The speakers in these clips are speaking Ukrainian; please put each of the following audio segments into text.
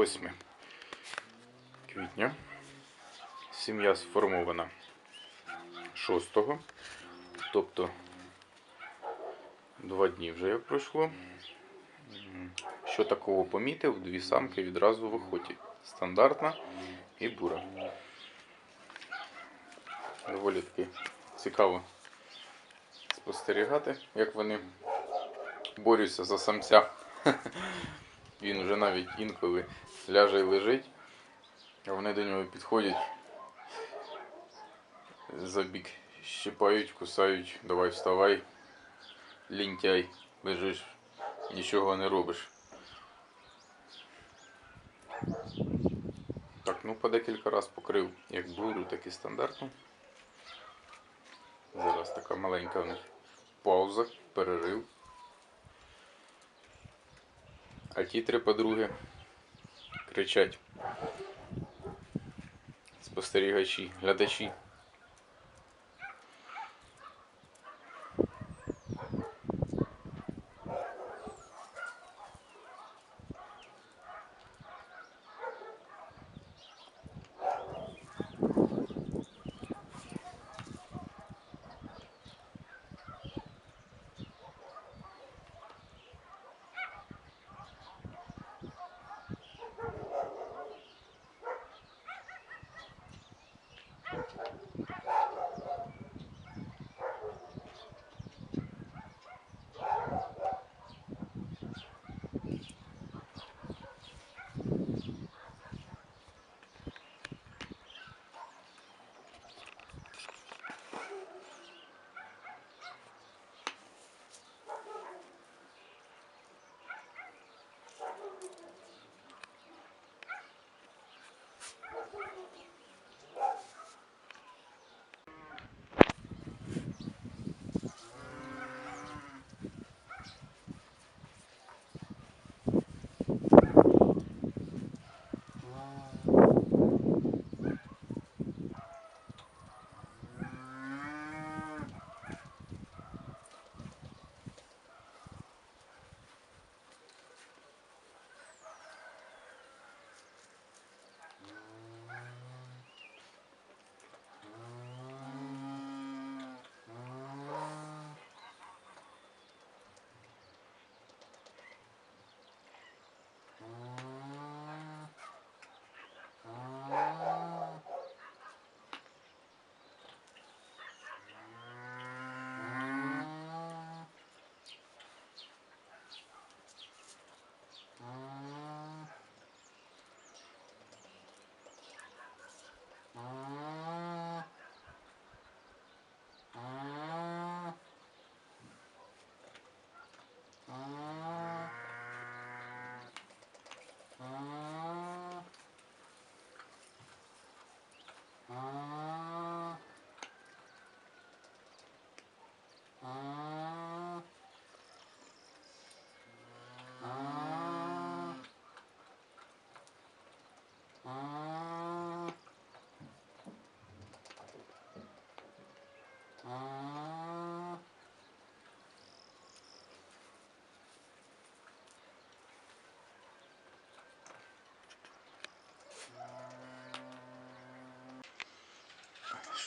8 квітня. Сім'я сформована 6-го. тобто два дні вже як пройшло. Що такого помітив? Дві самки відразу в охоті. Стандартна і бура. Доволі таки цікаво спостерігати, як вони борються за самця. Він вже навіть інколи ляже і лежить, а вони до нього підходять, за бік щипають, кусають, давай вставай, лінтяй, лежиш, нічого не робиш. Так, ну по декілька разів покрив як бурю, так і стандартну. Зараз така маленька в них пауза, перерив. А ті три подруги кричать. Спостерігачі, глядачі. 아.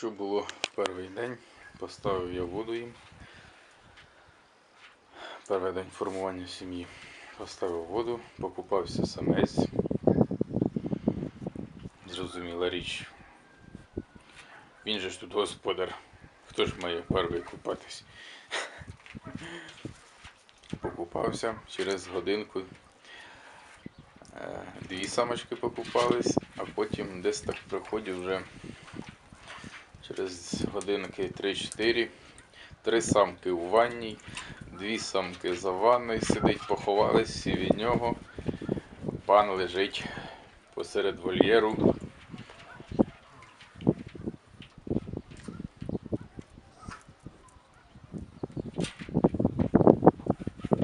Що було в перший день? Поставив я воду їм. Перший день формування сім'ї. Поставив воду, покупався самець. Зрозуміла річ. Він же ж тут господар. Хто ж має перший купатись? Покупався через годинку. Е, Дві самочки покупались, а потім десь так приходив вже через годинки 3-4. Три самки у ванній, дві самки за ванною сидить, поховались всі від нього. Пан лежить посеред вольєру.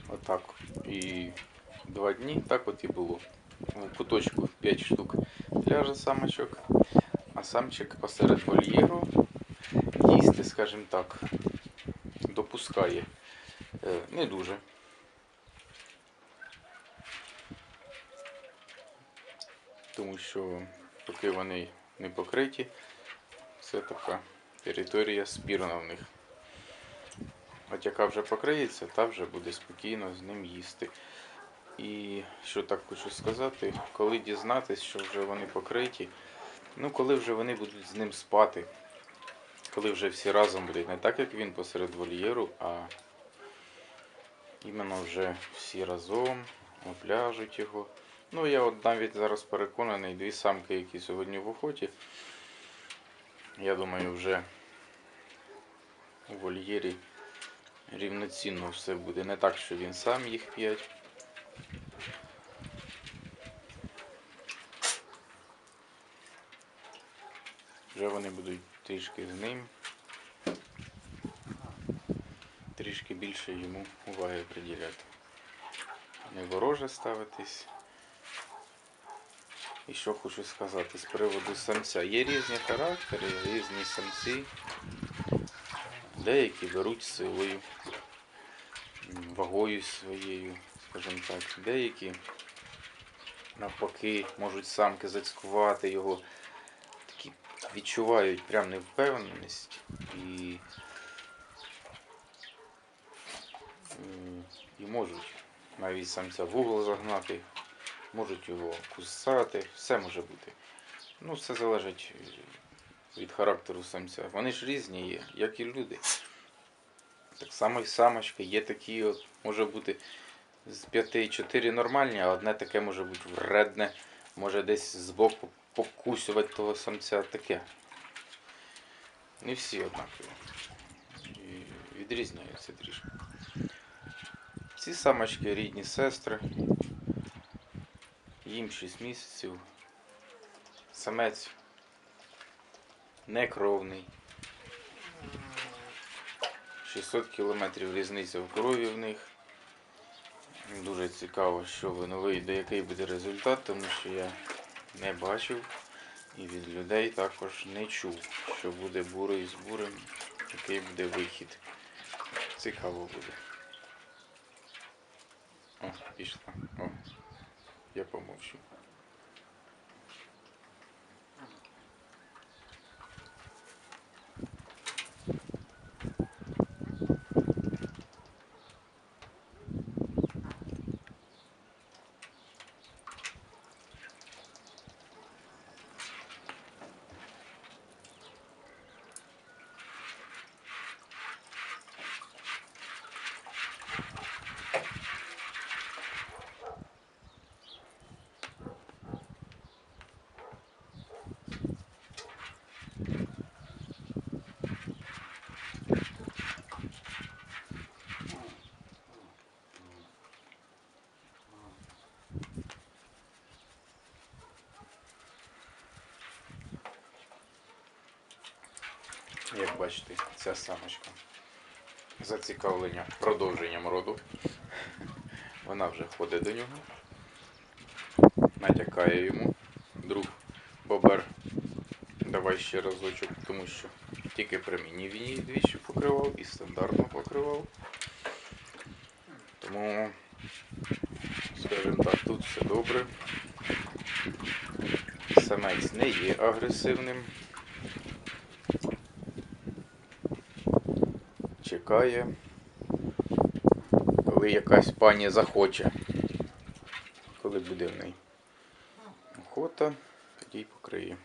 Отак. І два дні так от і було. У куточку 5 штук ляже самочок, а самчик посеред вольєру їсти, скажімо так, допускає. Е, не дуже. Тому що поки вони не покриті, це така територія спірна в них. От яка вже покриється, та вже буде спокійно з ним їсти. І що так хочу сказати, коли дізнатись, що вже вони покриті ну коли вже вони будуть з ним спати, коли вже всі разом будуть, не так як він посеред вольєру, а іменно вже всі разом опляжуть його. Ну, я от навіть зараз переконаний, дві самки, які сьогодні в охоті, я думаю, вже у вольєрі рівноцінно все буде. Не так, що він сам їх п'ять. Вже вони будуть трішки з ним. Трішки більше йому уваги приділяти. Не вороже ставитись. І що хочу сказати з приводу самця. Є різні характери, різні самці. Деякі беруть силою, вагою своєю, скажімо так. Деякі навпаки можуть самки зацькувати його, відчувають прям невпевненість і, і можуть навіть самця в угол загнати, можуть його кусати, все може бути. Ну, все залежить від характеру самця. Вони ж різні є, як і люди. Так само і самочки. Є такі, от, може бути з п'яти чотири нормальні, а одне таке може бути вредне, може десь збоку покусувати того самця таке. Не всі однакові. Відрізняються трішки. Ці самочки рідні сестри. Їм 6 місяців. Самець некровний. 600 кілометрів різниця в крові в них. Дуже цікаво, що воно вийде, який буде результат, тому що я не бачив і від людей також не чув, що буде бурий з бурим, який буде вихід. Цікаво буде. О, пішла. О, я помовчу. Як бачите, ця самочка зацікавлення продовженням роду. Вона вже ходить до нього, натякає йому друг Бобер. Давай ще разочок, тому що тільки при мені він її двічі покривав і стандартно покривав. Тому, скажімо так, тут все добре. Самець не є агресивним. Чекає, коли якась пані захоче. Коли буде в неї охота, тоді й покриє.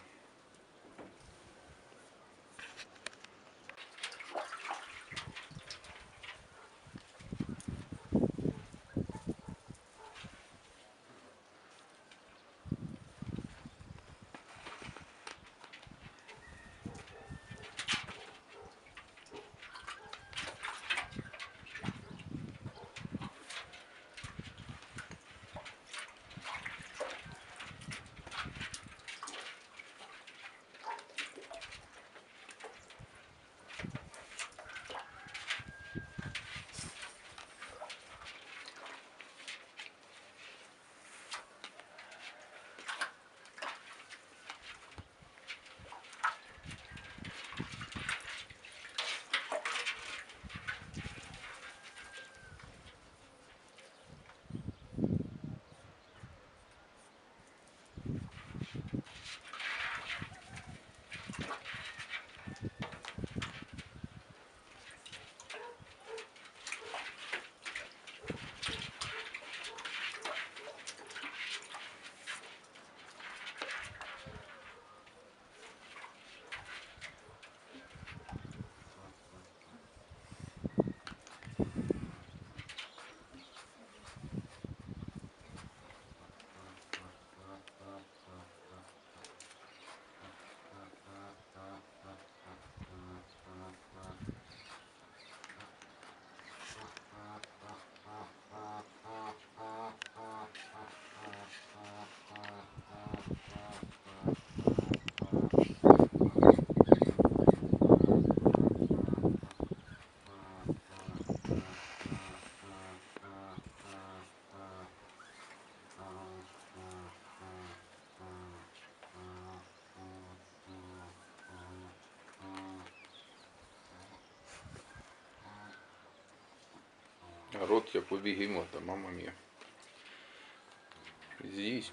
Рот як у бігемота, мама мія. З'їсть.